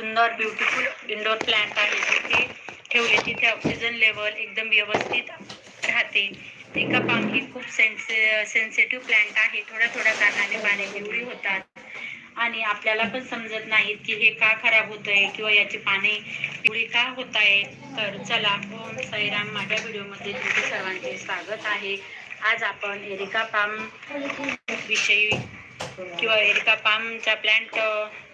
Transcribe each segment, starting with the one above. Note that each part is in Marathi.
सुंदर ब्युटिफुल इंडोर प्लांट आहे. जिथे ठेवले तिथे ऑक्सिजन लेवल एकदम व्यवस्थित राहते. एका पाम ही खूप सेन्से सेन्सिटिव्ह प्लांट आहे. थोड्या थोड्या कारणाने पाने पिवळी होतात. आणि आपल्याला पण समजत नाहीत की हे का खराब होत आहे किंवा याची पाने पिवळी का होत आहे तर चला ओम साईराम. माझ्या व्हिडिओमध्ये तुमचे सर्वांचे स्वागत आहे. आज आपण एरिका पाम विषयी किंवा एरिका पामचा प्लॅन्ट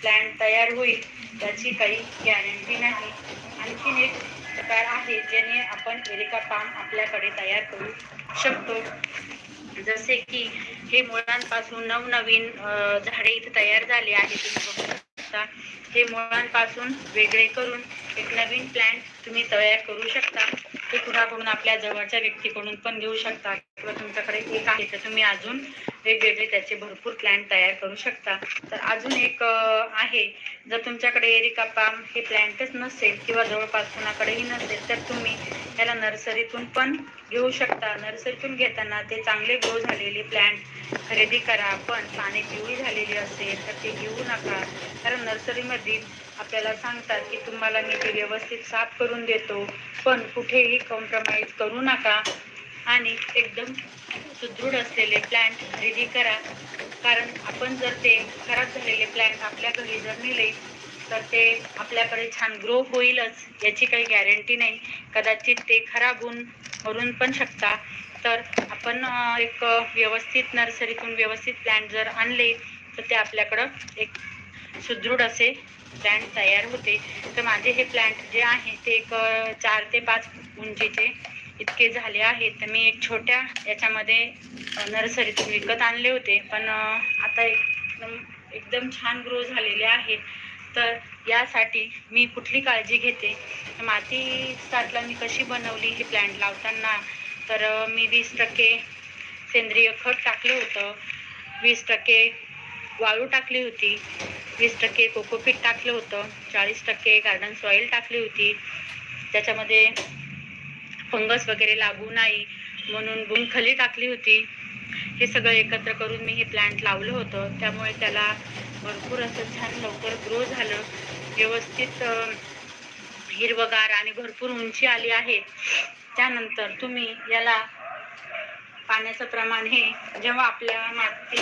प्लॅन्ट तयार होईल याची काही गॅरंटी नाही. आणखीन एक प्रकार आहे ज्याने आपण एरिका पाम आपल्याकडे तयार करू शकतो. जसे की हे मुळांपासून नवनवीन झाडे इथे तयार झाले आहे तुम्ही बघू शकता हे मुळांपासून वेगळे करून एक नवीन प्लॅन्ट तुम्ही तयार करू शकता. ते कुणाकडून? आपल्या जवळच्या व्यक्तीकडून पण घेऊ शकता. किंवा तुमच्याकडे एक आहे तर तुम्ही अजून वेगवेगळे त्याचे भरपूर प्लॅन तयार करू शकता. तर अजून एक आहे. जर तुमच्याकडे एरिका पाम हे प्लॅन्टच नसेल किंवा जवळपास कुणाकडेही नसेल तर तुम्ही त्याला नर्सरीतून पण घेऊ शकता. नर्सरीतून घेताना ते चांगले ग्रो झालेले प्लॅन्ट खरेदी करा. पण पाने पिवळी झालेली असेल तर ते घेऊ नका. कारण नर्सरीमध्ये आपल्याला सांगतात की तुम्हाला मी ते व्यवस्थित साफ करून देतो. पण कुठेही कॉम्प्रोमाइज करू नका. आणि एकदम सुदृढ असलेले प्लॅन्ट खरेदी करा. कारण आपण जर ते खराब झालेले प्लॅन्ट आपल्या घरी जर नेले तर ते आपल्याकडे छान ग्रो होईलच याची काही गॅरंटी नाही. कदाचित ते खराब होऊन मरून पण शकता. तर आपण एक व्यवस्थित नर्सरीतून व्यवस्थित प्लॅन्ट जर आणले तर ते आपल्याकडं एक सुदृढ असे प्लॅन्ट तयार होते. तर माझे हे प्लॅन्ट जे आहे ते एक चार ते पाच उंचीचे इतके झाले आहेत तर मी एक छोट्या याच्यामध्ये नर्सरीतून विकत आणले होते. पण आता एकदम एकदम छान ग्रो झालेले आहेत. तर यासाठी मी कुठली काळजी घेते? माती स्टार्टला मी कशी बनवली ही प्लॅन्ट लावताना? तर मी वीस टक्के सेंद्रिय खत टाकलं होतं. वीस टक्के वाळू टाकली होती. वीस टक्के कोकोपीट टाकलं होतं. चाळीस टक्के गार्डन सॉईल टाकली होती. त्याच्यामध्ये फंगस वगैरे लागू नाही म्हणून गुणखली टाकली होती. हे सगळं एकत्र करून मी हे प्लांट लावलं होतं. त्यामुळे त्याला भरपूर असं छान लवकर ग्रो झालं. व्यवस्थित हिरवगार आणि भरपूर उंची आली आहे. त्यानंतर तुम्ही याला पाण्याचं प्रमाण हे जेव्हा आपल्या माती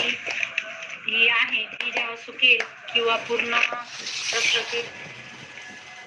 ही आहे ती जेव्हा सुकेल किंवा पूर्ण रखरखीत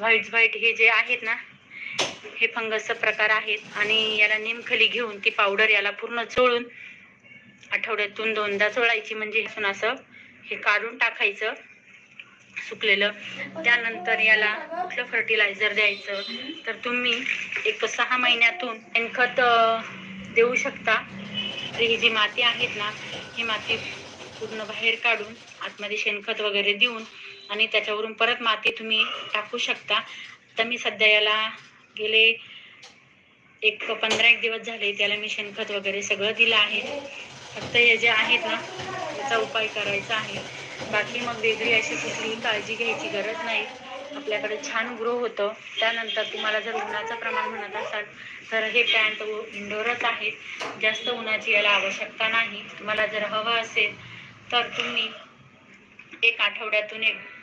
व्हाईट व्हाईट हे जे आहेत ना हे फंगसचा प्रकार आहेत आणि याला निमखली घेऊन ती पावडर याला पूर्ण चोळून आठवड्यातून दोनदा चोळायची म्हणजे असं हे काढून टाकायचं सुकलेलं. त्यानंतर याला कुठलं फर्टिलायझर द्यायचं. तर तुम्ही एक सहा महिन्यातून शेणखत देऊ शकता. तर ही जी माती आहेत ना ही माती पूर्ण बाहेर काढून आतमध्ये शेणखत वगैरे देऊन आणि त्याच्यावरून परत माती तुम्ही टाकू शकता. तर मी सध्या याला गेले एक पंधरा एक दिवस झाले त्याला मी शेणखत वगैरे सगळं दिलं आहे. फक्त हे जे आहेत ना त्याचा उपाय करायचा आहे. बाकी मग वेगळी अशी कुठलीही काळजी घ्यायची गरज नाही. आपल्याकडे छान ग्रो होतं. त्यानंतर तुम्हाला जर उन्हाचं प्रमाण म्हणत असाल तर हे प्लॅन्ट इंडोरच आहेत. जास्त उन्हाची याला आवश्यकता नाही. तुम्हाला जर हवं असेल तर तुम्ही एक आठवड्यातून एक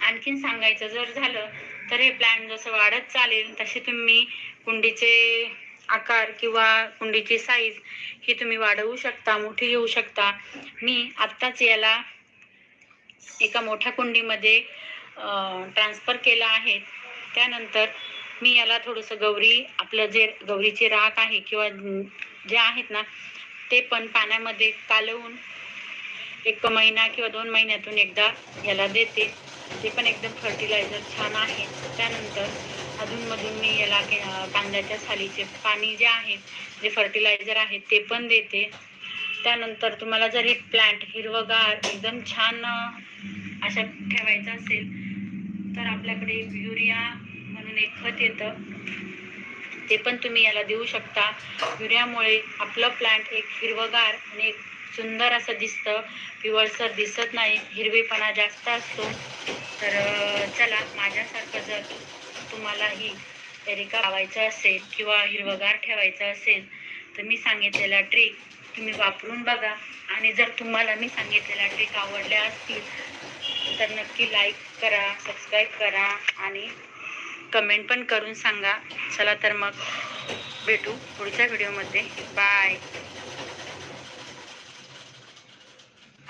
आणखीन सांगायचं जर झालं तर हे प्लॅन जसं वाढत चालेल तसे तुम्ही कुंडीचे आकार किंवा कुंडीची साईज ही तुम्ही वाढवू शकता मोठी घेऊ शकता. मी आत्ताच याला एका मोठ्या कुंडीमध्ये ट्रान्सफर केला आहे. त्यानंतर मी याला थोडंसं गौरी आपलं जे गौरीचे राख आहे किंवा जे आहेत ना ते पण पाण्यामध्ये कालवून एक महिना किंवा दोन महिन्यातून एकदा याला देते. ते पण एकदम फर्टिलायझर छान आहे. त्यानंतर अधूनमधून मी याला के- कांद्याच्या सालीचे पाणी जे आहे जे फर्टिलायझर आहे ते पण देते. त्यानंतर तुम्हाला जर हे प्लांट हिरवगार एकदम छान अशा ठेवायचं असेल तर आपल्याकडे युरिया म्हणून एक खत येतं. ते पण तुम्ही याला देऊ शकता. युरियामुळे आपलं प्लांट एक हिरवगार आणि एक सुंदर असं दिसतं. पिवळसर दिसत नाही. हिरवेपणा जास्त असतो. तर चला माझ्यासारखं जर तुम्हालाही एरिका लावायचं असेल किंवा हिरवगार ठेवायचं असेल तर मी सांगितलेला ट्रिक तुम्ही वापरून बघा. आणि जर तुम्हाला मी सांगितलेला ट्रिक आवडल्या असतील तर नक्की लाईक करा सबस्क्राईब करा आणि कमेंट पण करून सांगा. चला तर मग भेटू पुढच्या व्हिडिओमध्ये बाय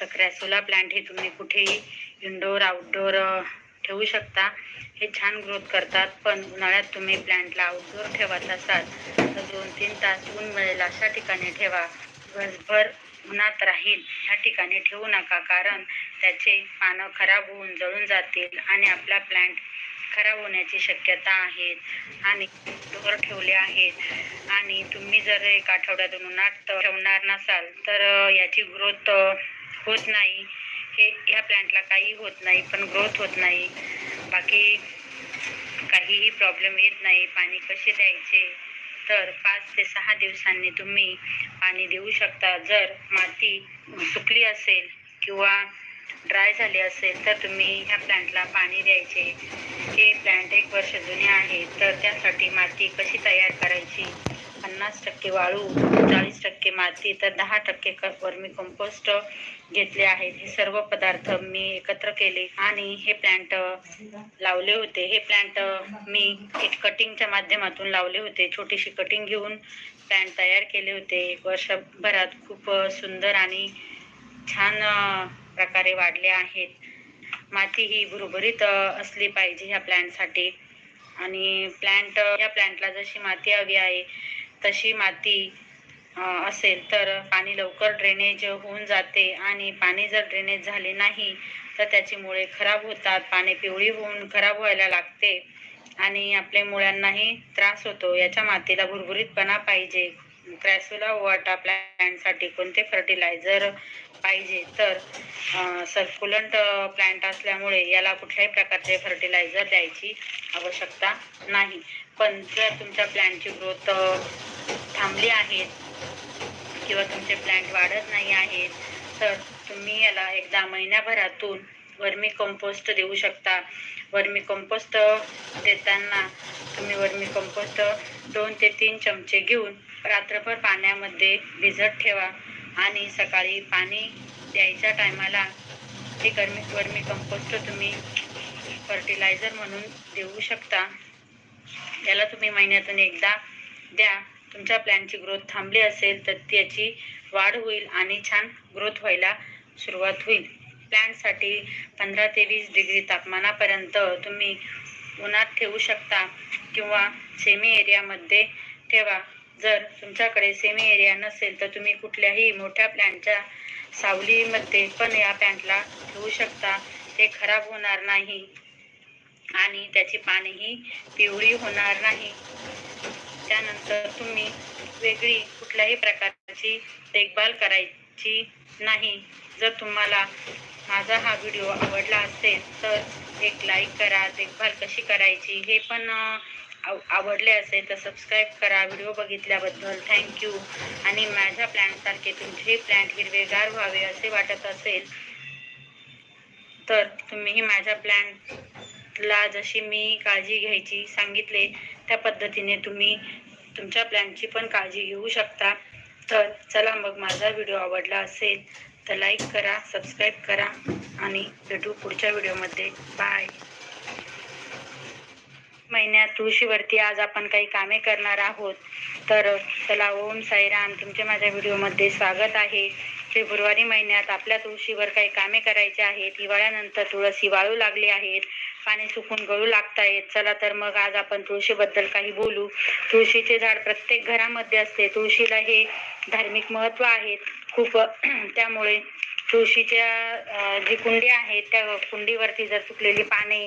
तर क्रॅसोला प्लांट हे तुम्ही कुठेही इनडोअर आउटडोअर ठेवू शकता. हे छान ग्रोथ करतात. पण उन्हाळ्यात तुम्ही प्लांटला आउटडोअर ठेवत असाल तर दोन तीन तास ऊन मिळेल अशा ठिकाणी ठेवा. दिवसभर उन्हात राहील ह्या ठिकाणी ठेवू नका. कारण त्याचे पानं खराब होऊन जळून जातील आणि आपला प्लांट खराब होण्याची शक्यता आहे. आणि डोर ठेवले आहेत. आणि तुम्ही जर एक आठवड्यातून उन्हात ठेवणार नसाल तर याची ग्रोथ होत नाही. हे ह्या प्लांटला काही होत नाही पण ग्रोथ होत नाही. बाकी काहीही प्रॉब्लेम येत नाही. पाणी कसे द्यायचे? तर पाच ते सहा दिवसांनी तुम्ही पाणी देऊ शकता. जर माती सुकली असेल किंवा ड्राय झाली असेल तर तुम्ही ह्या प्लांटला पाणी द्यायचे. हे प्लांट एक वर्ष जुने आहे तर त्यासाठी माती कशी तयार करायची? पन्नास टक्के वाळू चाळीस टक्के माती तर दहा टक्के वर्मी कंपोस्ट घेतले आहेत. हे सर्व पदार्थ मी एकत्र केले आणि हे प्लांट लावले होते. हे प्लांट मी एक कटिंगच्या माध्यमातून लावले होते. छोटीशी कटिंग घेऊन प्लांट तयार केले होते. वर्षभरात खूप सुंदर आणि छान प्रकारे वाढले आहेत. माती ही भुरभुरीत असली पाहिजे ह्या प्लांटसाठी आणि प्लॅन्ट या प्लॅन्टला जशी माती हवी आहे तशी माती असेल तर पाणी लवकर ड्रेनेज होऊन जाते आणि पाणी जर ड्रेनेज झाले नाही तर त्याची मुळे खराब होतात. पाणी पिवळी होऊन खराब व्हायला लागते आणि आपल्या मुळ्यांनाही त्रास होतो. याच्या मातीला भुरभुरीतपणा पाहिजे. क्रॅसुला वाटा प्लॅन्टसाठी कोणते फर्टिलायझर पाहिजे? तर सर्क्युलंट प्लॅन्ट असल्यामुळे याला कुठल्याही प्रकारचे फर्टिलायझर द्यायची आवश्यकता नाही. पण जर तुमच्या प्लॅन्टची ग्रोथ थांबली आहे किंवा तुमचे प्लॅन्ट वाढत नाही आहेत. तर तुम्ही याला एकदा महिन्याभरातून वर्मी कंपोस्ट देऊ शकता. वर्मी कंपोस्ट देताना तुम्ही वर्मी कंपोस्ट दोन ते तीन चमचे घेऊन रात्रभर पाण्यामध्ये भिजत ठेवा आणि सकाळी पाणी द्यायच्या टायमाला ते गर्मी वर्मी कंपोस्ट तुम्ही फर्टिलायझर म्हणून देऊ शकता. याला तुम्ही महिन्यातून एकदा द्या. तुमच्या प्लॅनची ग्रोथ थांबली असेल तर त्याची वाढ होईल आणि छान ग्रोथ व्हायला सुरुवात होईल. प्लॅनसाठी पंधरा ते वीस डिग्री तापमानापर्यंत तुम्ही उन्हात ठेवू शकता किंवा सेमी एरियामध्ये ठेवा. जर तुमच्याकडे सेमी एरिया नसेल तर तुम्ही कुठल्याही मोठ्या प्लॅनच्या सावलीमध्ये पण या प्लॅन्टला ठेवू शकता. ते खराब होणार नाही. आणि त्याची पानेही पिवळी होणार नाही. त्यानंतर तुम्ही वेगळी कुठल्याही प्रकारची देखभाल करायची नाही. जर तुम्हाला माझा हा व्हिडिओ आवडला असेल तर एक लाईक करा देखभाल कशी करायची हे पण आव- आवडले असेल तर सबस्क्राईब करा. व्हिडिओ बघितल्याबद्दल थँक्यू आणि माझ्या प्लॅनसारखे तुमचे प्लॅन हिरवेगार व्हावे असे वाटत असेल तर तुम्हीही माझ्या प्लॅन ला जशी मी काळजी घ्यायची सांगितले त्या पद्धतीने तुम्ही तुमच्या प्लॅनची पण काळजी घेऊ शकता. तर चला मग माझा व्हिडिओ आवडला असेल तर लाईक करा सबस्क्राईब करा आणि भेटू पुढच्या व्हिडिओमध्ये. बाय. महिन्यात तुळशीवरती आज आपण काही कामे करणार आहोत. तर चला ओम साईराम तुमचे माझ्या व्हिडिओमध्ये स्वागत आहे. फेब्रुवारी महिन्यात आपल्या तुळशीवर काही कामे करायची आहेत. हिवाळ्यानंतर तुळशी वाळू लागली आहेत. पाने सुकून गळू लागतायत चला तर मग आज आपण तुळशीबद्दल काही बोलू. तुळशीचे झाड प्रत्येक घरामध्ये असते. तुळशीला हे धार्मिक महत्त्व आहे. खूप त्यामुळे तुळशीच्या जी कुंडी आहे त्या कुंडीवरती जर सुकलेली पाने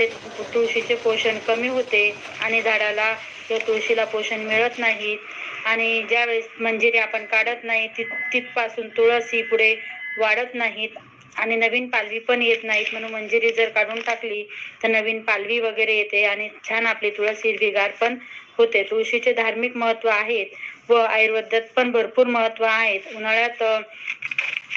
आपले तुळशीचे पोषण कमी होते आणि झाडाला किंवा तुळशीला पोषण मिळत नाही आणि ज्यावेळेस मंजिरी आपण काढत नाही तिथ तिथपासून तुळस ही पुढे वाढत नाहीत आणि नवीन पालवी पण येत नाहीत म्हणून मंजिरी जर काढून टाकली तर नवीन पालवी वगैरे येते आणि छान आपली तुळस हिरवीगार पण होते. तुळशीचे धार्मिक महत्त्व आहेत व आयुर्वेदात पण भरपूर महत्त्व आहेत. उन्हाळ्यात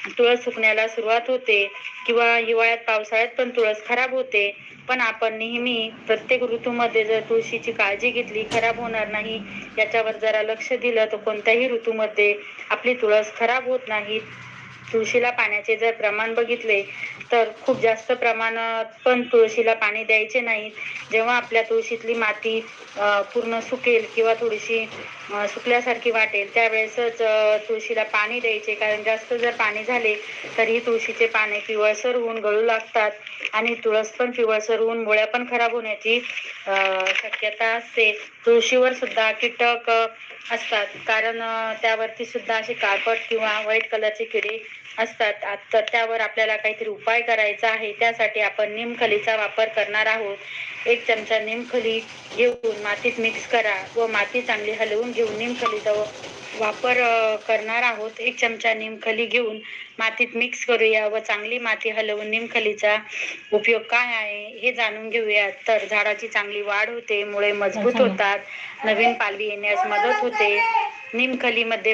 तुळस सुकण्याला सुरुवात होते किंवा हिवाळ्यात पावसाळ्यात पण तुळस खराब होते. पण आपण नेहमी प्रत्येक ऋतूमध्ये जर तुळशीची काळजी घेतली खराब होणार नाही याच्यावर जरा लक्ष दिलं तर कोणत्याही ऋतूमध्ये आपली तुळस खराब होत नाही. तुळशीला पाण्याचे जर प्रमाण बघितले तर खूप जास्त प्रमाणात पण तुळशीला पाणी द्यायचे नाही. जेव्हा आपल्या तुळशीतली माती पूर्ण सुकेल किंवा थोडीशी सुकल्यासारखी वाटेल. त्यावेळेसच तुळशीला पाणी द्यायचे. कारण जास्त जर पाणी झाले तरीही तुळशीचे पाने पिवळसर होऊन गळू लागतात. आणि तुळस पण पिवळसर होऊन मुळ्या पण खराब होण्याची शक्यता असते. तुळशीवर सुद्धा कीटक असतात. कारण त्यावरती सुद्धा असे काळपट किंवा व्हाईट कलरचे किडे असतात. तर त्यावर आपल्याला काहीतरी उपाय करायचा आहे. त्यासाठी आपण निमखलीचा वापर करणार आहोत. एक चमचा निमखली घेऊन मातीत मिक्स करा व माती चांगली हलवून घेऊन निमखलीचा वापर करणार आहोत. एक चमचा निमखली घेऊन मातीत मिक्स करूया व चांगली माती हलवून निमखलीचा उपयोग काय आहे हे जाणून घेऊया. तर झाडाची चांगली वाढ होते मुळे मजबूत होतात. नवीन पालवी येण्यास मदत होते. निमखलीमध्ये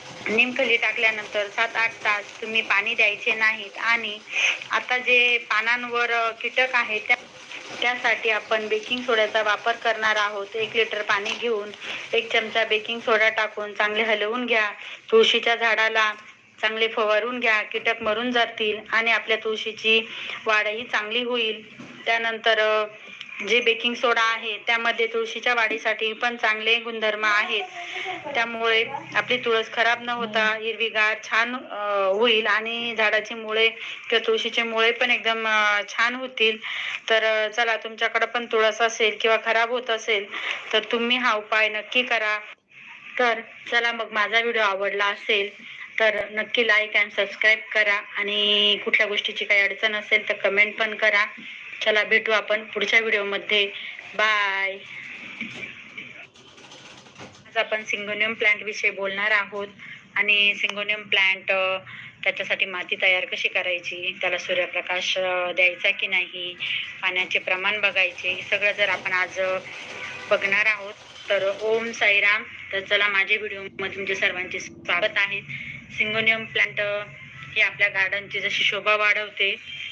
निमखली टाकल्यानंतर सात आठ तास तुम्ही पाणी द्यायचे नाहीत आणि आता जे पानांवर कीटक आहे त्या त्यासाठी आपण बेकिंग सोड्याचा वापर करणार आहोत. एक लिटर पाणी घेऊन एक चमचा बेकिंग सोडा टाकून चांगले हलवून घ्या. तुळशीच्या झाडाला चांगले फवारून घ्या. कीटक मरून जातील आणि आपल्या तुळशीची वाढही चांगली होईल. त्यानंतर जे बेकिंग सोडा आहे त्यामध्ये तुळशीच्या वाढीसाठी पण चांगले गुणधर्म आहेत. त्यामुळे आपली तुळस खराब न होता हिरवीगार छान होईल आणि झाडाची मुळे किंवा तुळशीचे मुळे पण एकदम छान होतील. तर चला तुमच्याकडे पण तुळस असेल किंवा खराब होत असेल तर तुम्ही हा उपाय नक्की करा. तर चला मग माझा व्हिडिओ आवडला असेल तर नक्की लाईक अँड सबस्क्राईब करा. आणि कुठल्या गोष्टीची काही अडचण असेल तर कमेंट पण करा. चला भेटू आपण पुढच्या व्हिडिओमध्ये. बाय आज आपण सिंगोनियम प्लांट विषयी बोलणार आहोत. आणि सिंगोनियम प्लांट त्याच्यासाठी माती तयार कशी करायची? त्याला सूर्यप्रकाश द्यायचा की नाही? पाण्याचे प्रमाण बघायचे. हे सगळं जर आपण आज बघणार आहोत तर ओम साईराम. तर चला माझ्या व्हिडिओमध्ये तुमचे सर्वांचे स्वागत आहे. सिंगोनियम प्लांट हे आपल्या गार्डनची जशी शोभा वाढवते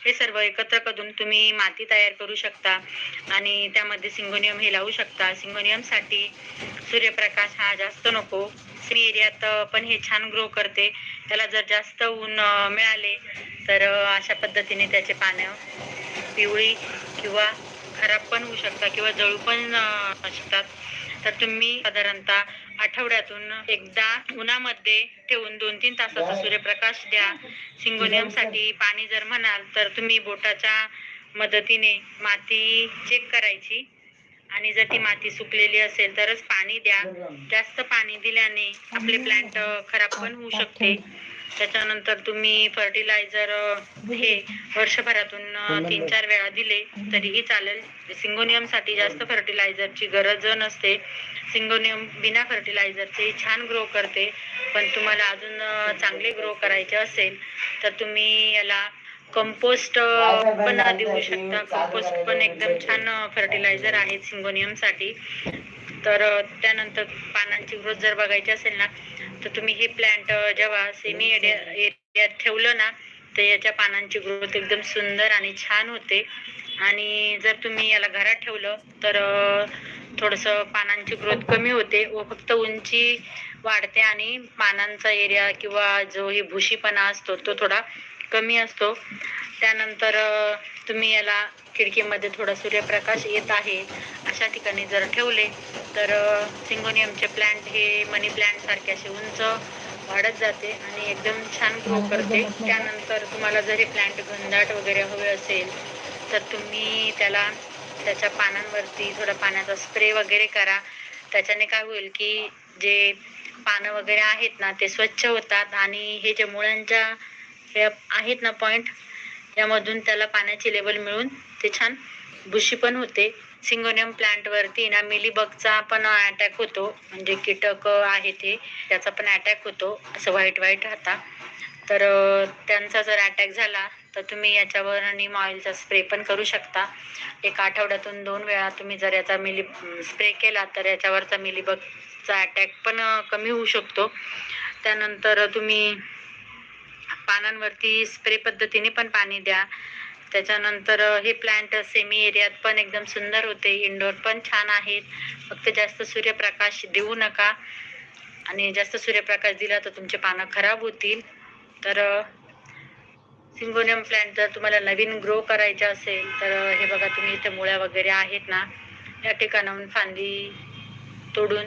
हे सर्व एकत्र करून तुम्ही माती तयार करू शकता आणि त्यामध्ये सिंगोनियम हे लावू शकता. सिंगोनियमसाठी सूर्यप्रकाश हा जास्त नको. स्त्री एरियात पण हे छान ग्रो करते. त्याला जर जास्त ऊन मिळाले तर अशा पद्धतीने त्याचे पानं पिवळी किंवा खराब पण होऊ शकतात किंवा जळू पण शकतात. तर तुम्ही साधारणतः आठवड्यातून एकदा उन्हामध्ये ठेवून दोन तीन तासाचा सूर्यप्रकाश द्या. सिंगोनियमसाठी पाणी जर म्हणाल तर तुम्ही बोटाच्या मदतीने माती चेक करायची. आणि जर ती माती सुकलेली असेल तरच पाणी द्या. जास्त पाणी दिल्याने आपले प्लांट खराब पण होऊ शकते. त्याच्यानंतर तुम्ही फर्टिलायझर हे वर्षभरातून तीन चार वेळा दिले तरीही चालेल. सिंगोनियमसाठी जास्त फर्टिलायझरची गरज नसते. सिंगोनियम बिना फर्टिलायझरचे छान ग्रो करते. पण तुम्हाला अजून चांगले ग्रो करायचे असेल तर तुम्ही याला कंपोस्ट पण देऊ शकता. कंपोस्ट पण एकदम छान फर्टिलायझर आहे सिंगोनियमसाठी. तर अ, त्यानंतर पानांची ग्रोथ जर बघायची असेल ना तर तुम्ही हे प्लांट जेव्हा सेमी एरियात ठेवलं ना तर याच्या पानांची ग्रोथ एकदम सुंदर आणि छान होते. आणि जर तुम्ही याला घरात ठेवलं तर थोडंसं पानांची ग्रोथ कमी होते व फक्त उंची वाढते आणि पानांचा एरिया किंवा जो ही भुशीपणा असतो तो थोडा कमी असतो. त्यानंतर तुम्ही याला खिडकीमध्ये थोडा सूर्यप्रकाश येत आहे अशा ठिकाणी जर ठेवले तर सिंगोनियमचे प्लांट हे मनी प्लांट सारखे असे उंच वाढत जाते आणि एकदम छान ग्रो करते. त्यानंतर तुम्हाला जर हे प्लांट घनदाट वगैरे हवे असेल तर तुम्ही त्याला त्याच्या पानांवरती थोडा पाण्याचा स्प्रे वगैरे करा. त्याच्याने काय होईल की जे पानं वगैरे आहेत ना ते स्वच्छ होतात आणि हे जे मुळांच्या हे आहेत ना पॉइंट यामधून त्याला पाण्याची लेवल मिळून ते छान बुशी पण होते. सिंगोनियम प्लांट वरती ना मिलीबगचा पण अटॅक होतो. म्हणजे कीटक आहे ते त्याचा पण अटॅक होतो. असं व्हाईट व्हाईट राहता. तर त्यांचा जर अटॅक झाला तर तुम्ही याच्यावर नीम ऑइलचा स्प्रे पण करू शकता. एक आठवड्यातून दोन वेळा तुम्ही जर याचा मिली स्प्रे केला तर याच्यावरचा मिलीबगचा अटॅक पण कमी होऊ शकतो. त्यानंतर तुम्ही पानांवरती स्प्रे पद्धतीने पण पाणी द्या. त्याच्यानंतर हे प्लांट सेमी एरियात पण एकदम सुंदर होते. इंडोर पण छान आहेत. फक्त जास्त सूर्यप्रकाश देऊ नका. आणि जास्त सूर्यप्रकाश दिला तर तुमचे पानं खराब होतील. तर सिंगोनियम प्लांट जर तुम्हाला नवीन ग्रो करायचे असेल तर हे बघा तुम्ही इथे मुळ्या वगैरे आहेत ना. या ठिकाणाहून फांदी तोडून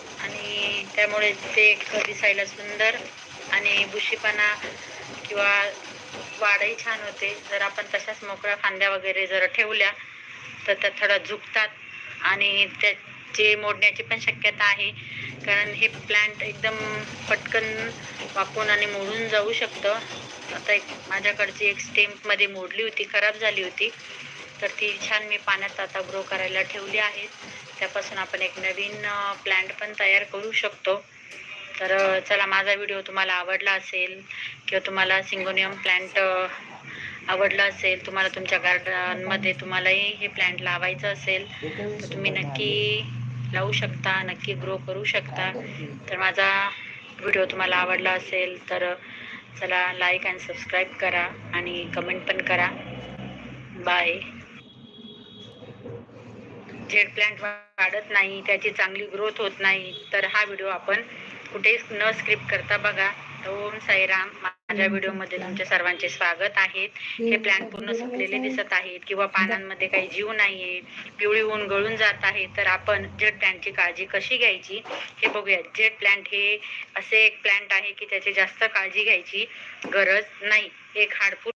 आणि त्यामुळे ते दिसायला सुंदर आणि बुशीपणा किंवा वाढही छान होते. जर आपण तशाच मोकळ्या फांद्या वगैरे जर ठेवल्या तर त्या थोडा झुकतात आणि त्याचे मोडण्याची पण शक्यता आहे. कारण हे प्लांट एकदम पटकन वापून आणि मोडून जाऊ शकतं. आता एक माझ्याकडची एक स्टेम्पमध्ये मोडली होती खराब झाली होती. तर ती छान मी पाण्यात आता ग्रो करायला ठेवली आहे. त्यापासून आपण एक नवीन प्लांट पण तयार करू शकतो. तर चला माझा व्हिडिओ तुम्हाला आवडला असेल किंवा तुम्हाला सिंगोनियम प्लांट आवडलं असेल तुम्हाला तुमच्या गार्डनमध्ये तुम्हालाही हे प्लांट लावायचं असेल तर तुम्ही नक्की लावू शकता नक्की ग्रो करू शकता. तर माझा व्हिडिओ तुम्हाला आवडला असेल तर चला लाईक अँड सबस्क्राईब करा आणि कमेंट पण करा. बाय जेड प्लांट वाढत नाही त्याची चांगली ग्रोथ होत नाही तर हा व्हिडिओ आपण कुठेच न स्क्रिप्ट करता बघा. ओम साईराम. माझ्या व्हिडिओमध्ये तुमच्या सर्वांचे स्वागत आहेत हे प्लांट पूर्ण सुकलेले दिसत आहेत किंवा पानांमध्ये काही जीव नाहीये पिवळी होऊन गळून जात आहे तर आपण जेड प्लांटची काळजी कशी घ्यायची? हे बघूया जेड प्लांट हे असे एक प्लांट आहे की त्याची जास्त काळजी घ्यायची गरज नाही. एक हाडपूर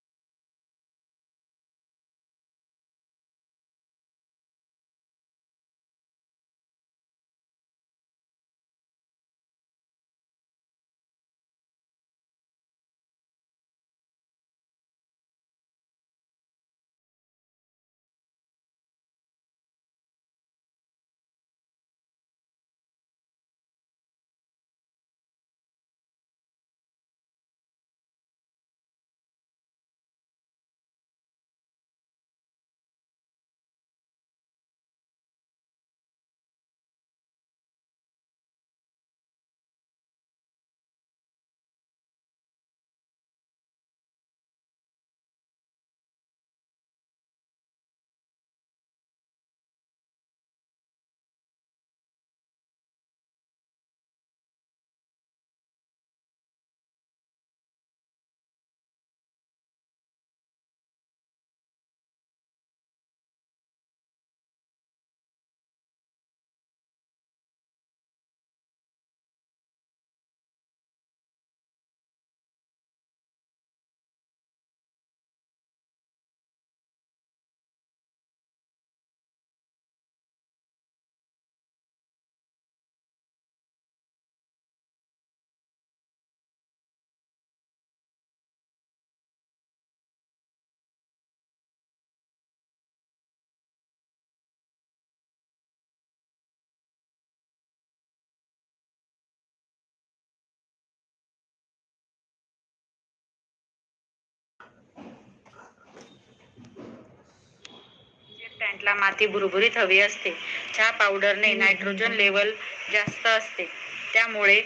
प्लांटला माती भुरभुरीत हवी असते. चहा पावडरने नायट्रोजन लेवल जास्त असते. त्यामुळे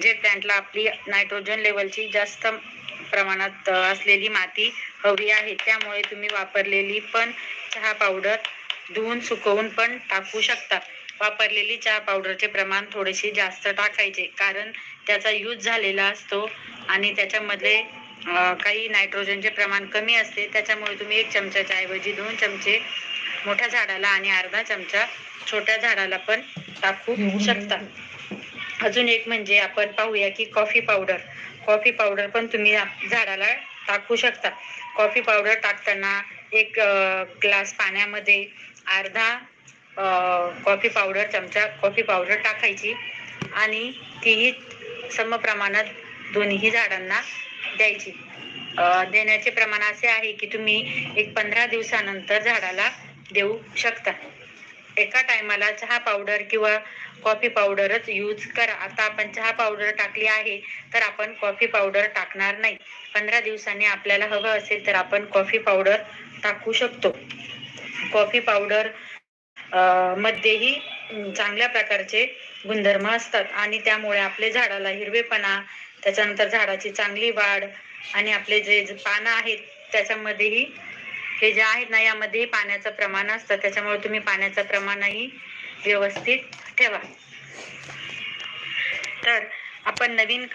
जे प्लांटला आपली नायट्रोजन लेवलची जास्त प्रमाणात असलेली माती हवी आहे. त्यामुळे तुम्ही वापरलेली पण चहा पावडर धुवून सुकवून पण टाकू शकता. वापरलेली चहा पावडरचे प्रमाण थोडेसे जास्त टाकायचे. कारण त्याचा यूज झालेला असतो आणि त्याच्यामध्ये काही नायट्रोजनचे प्रमाण कमी असते. त्याच्यामुळे तुम्ही एक चमच्याच्या ऐवजी दोन चमचे मोठ्या झाडाला आणि अर्धा चमचा छोट्या झाडाला पण टाकू शकता. अजून एक म्हणजे आपण पाहूया की कॉफी पावडर कॉफी पावडर पण तुम्ही झाडाला टाकू शकता. कॉफी पावडर टाकताना एक ग्लास पाण्यामध्ये अर्धा कॉफी पावडर चमचा कॉफी पावडर टाकायची आणि तीही सम प्रमाणात दोन्ही झाडांना द्यायची. देण्याचे प्रमाण असे आहे की तुम्ही एक पंधरा दिवसानंतर झाडाला देऊ शकता. एका टायमाला चहा पावडर किंवा कॉफी पावडरच यूज करा. आता आपण चहा पावडर टाकली आहे तर आपण कॉफी पावडर टाकणार नाही. पंधरा दिवसांनी आपल्याला हवं असेल तर आपण कॉफी पावडर टाकू शकतो. कॉफी पावडर मध्येही चांगल्या प्रकारचे गुणधर्म असतात आणि त्यामुळे आपले झाडाला हिरवेपणा त्याच्यानंतर झाडाची चांगली वाढ आणि आपले जे जे पानं आहेत त्याच्यामध्येही हे जे आहेत ना यामध्ये पाण्याचं प्रमाण असतं. त्याच्यामुळे तुम्ही पाण्याचं प्रमाणही व्यवस्थित ठेवा. तर आपण नवीन